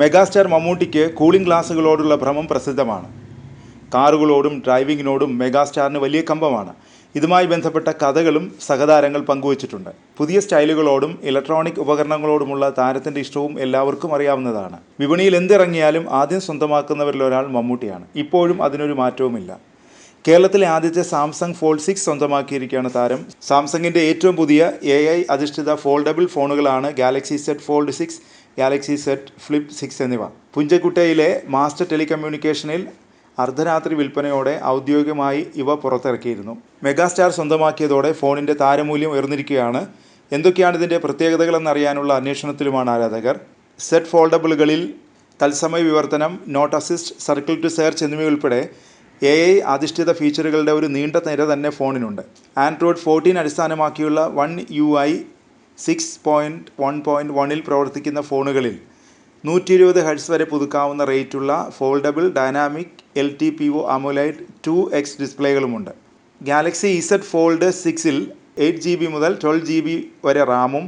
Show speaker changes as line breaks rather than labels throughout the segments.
Megastar മമ്മൂട്ടിക്ക് cooling ഗ്ലാസുകളോടുള്ള ഭ്രമം പ്രസിദ്ധമാണ്. കാറുകളോടും ഡ്രൈവിങ്ങിനോടും മെഗാസ്റ്റാറിന് വലിയ കമ്പമാണ്. ഇതുമായി ബന്ധപ്പെട്ട കഥകളും സഹതാരങ്ങൾ പങ്കുവച്ചിട്ടുണ്ട്. പുതിയ സ്റ്റൈലുകളോടും ഇലക്ട്രോണിക് ഉപകരണങ്ങളോടുമുള്ള താരത്തിന്റെ ഇഷ്ടവും എല്ലാവർക്കും അറിയാവുന്നതാണ്. വിപണിയിൽ എന്തിറങ്ങിയാലും ആദ്യം സ്വന്തമാക്കുന്നവരിൽ ഒരാൾ മമ്മൂട്ടിയാണ്. ഇപ്പോഴും അതിനൊരു മാറ്റവുമില്ല. കേരളത്തിലെ ആദ്യത്തെ സാംസങ് ഫോൾഡ് സിക്സ് സ്വന്തമാക്കിയിരിക്കുകയാണ് താരം. സാംസങ്ങിന്റെ ഏറ്റവും പുതിയ എ ഐ അധിഷ്ഠിത ഫോൾഡബിൾ ഫോണുകളാണ് Galaxy Z fold six Galaxy Z flip six എന്നിവ. പുഞ്ചക്കുട്ടയിലെ മാസ്റ്റർ ടെലികമ്മ്യൂണിക്കേഷനിൽ അർദ്ധരാത്രി വിൽപ്പനയോടെ ഔദ്യോഗികമായി ഇവ പുറത്തിറക്കിയിരുന്നു. മെഗാസ്റ്റാർ സ്വന്തമാക്കിയതോടെ ഫോണിന്റെ താരമൂല്യം ഉയർന്നിരിക്കുകയാണ്. എന്തൊക്കെയാണ് ഇതിന്റെ പ്രത്യേകതകളെന്നറിയാനുള്ള അന്വേഷണത്തിലുമാണ് ആരാധകർ. സെറ്റ് ഫോൾഡബിളുകളിൽ തത്സമയ വിവർത്തനം note assist circle to search എന്നിവയുൾപ്പെടെ എ ഐ അധിഷ്ഠിത ഫീച്ചറുകളുടെ ഒരു നീണ്ട നിര തന്നെ ഫോണിനുണ്ട്. ആൻഡ്രോയിഡ് ഫോർട്ടീൻ അടിസ്ഥാനമാക്കിയുള്ള one U I six point one point വണ്ണിൽ പ്രവർത്തിക്കുന്ന ഫോണുകളിൽ നൂറ്റി ഇരുപത് ഹെഡ്സ് വരെ പുതുക്കാവുന്ന റേറ്റുള്ള foldable dynamic L T P O AMOLED two X ഡിസ്പ്ലേകളുമുണ്ട്. Galaxy Z fold സിക്സിൽ എയ്റ്റ് ജി ബി മുതൽ ട്വൽവ് ജി ബി വരെ റാമും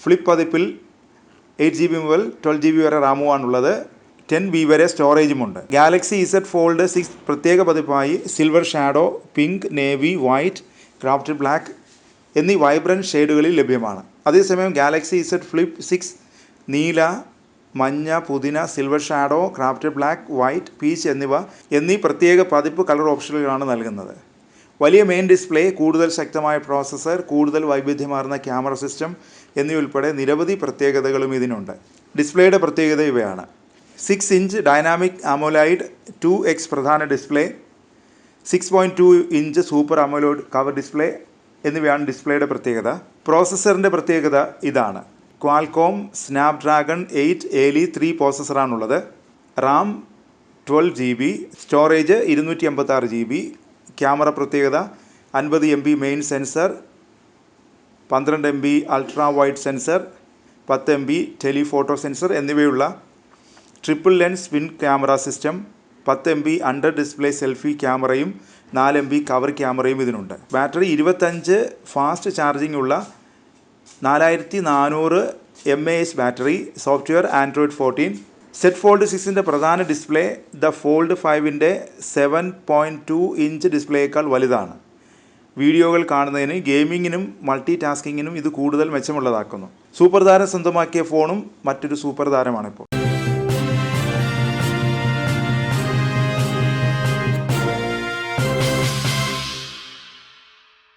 ഫ്ലിപ്പ് പതിപ്പിൽ എയ്റ്റ് ജി ബി മുതൽ ട്വൽവ് ജി ബി വരെ റാമുമാണുള്ളത് ടെൻ ബി വരെ സ്റ്റോറേജുമുണ്ട്. ഗാലക്സി ഇസഡ് ഫോൾഡ് സിക്സ് പ്രത്യേക പതിപ്പായി silver shadow pink navy white craft black എന്നീ വൈബ്രന്റ് ഷെയ്ഡുകളിൽ ലഭ്യമാണ്. അതേസമയം ഗാലക്സി ഇസഡ് ഫ്ലിപ്പ് സിക്സ് നീല മഞ്ഞ പുതിന silver shadow craft black white peach എന്നിവ എന്നീ പ്രത്യേക പതിപ്പ് കളർ ഓപ്ഷനുകളാണ് നൽകുന്നത്. വലിയ മെയിൻ ഡിസ്പ്ലേ കൂടുതൽ ശക്തമായ പ്രോസസ്സർ കൂടുതൽ വൈവിധ്യമാർന്ന ക്യാമറ സിസ്റ്റം എന്നിവയുൾപ്പെടെ നിരവധി പ്രത്യേകതകളും ഇതിനുണ്ട്. ഡിസ്പ്ലേയുടെ പ്രത്യേകത ഇവയാണ്. Six inch dynamic AMOLED two X പ്രധാന display six point two inch super AMOLED cover display എന്നിവയാണ് ഡിസ്പ്ലേയുടെ പ്രത്യേകത. പ്രോസസ്സറിന്റെ പ്രത്യേകത ഇതാണ്. ക്വാൽകോം സ്നാപ്ഡ്രാഗൺ എയ്റ്റ് എലി three പ്രോസസ്സറാണുള്ളത്. RAM twelve G B storage ഇരുന്നൂറ്റി അമ്പത്താറ് ജി ബി ക്യാമറ പ്രത്യേകത അൻപത് എം ബി മെയിൻ സെൻസർ പന്ത്രണ്ട് M B ultra wide sensor പത്ത് എം ബി ടെലിഫോട്ടോ സെൻസർ എന്നിവയുള്ള ട്രിപ്പിൾ ലെൻസ് വിൻ ക്യാമറ സിസ്റ്റം പത്ത് M B under display selfie ക്യാമറയും നാല് എം ബി കവർ ക്യാമറയും ഇതിനുണ്ട്. ബാറ്ററി ഇരുപത്തഞ്ച് ഫാസ്റ്റ് ചാർജിംഗ് ഉള്ള നാലായിരത്തി നാനൂറ് M A H battery software Android fourteen Z fold സിക്സിന്റെ പ്രധാന ഡിസ്പ്ലേ ദ ഫോൾഡ് ഫൈവിന്റെ സെവൻ പോയിന്റ് ടു ഇഞ്ച് ഡിസ്പ്ലേയേക്കാൾ വലുതാണ്. വീഡിയോകൾ കാണുന്നതിന് ഗെയിമിങ്ങിനും മൾട്ടി ടാസ്കിങ്ങിനും ഇത് കൂടുതൽ മെച്ചമുള്ളതാക്കുന്നു. സൂപ്പർ താരം സ്വന്തമാക്കിയ ഫോണും മറ്റൊരു സൂപ്പർ താരമാണിപ്പോൾ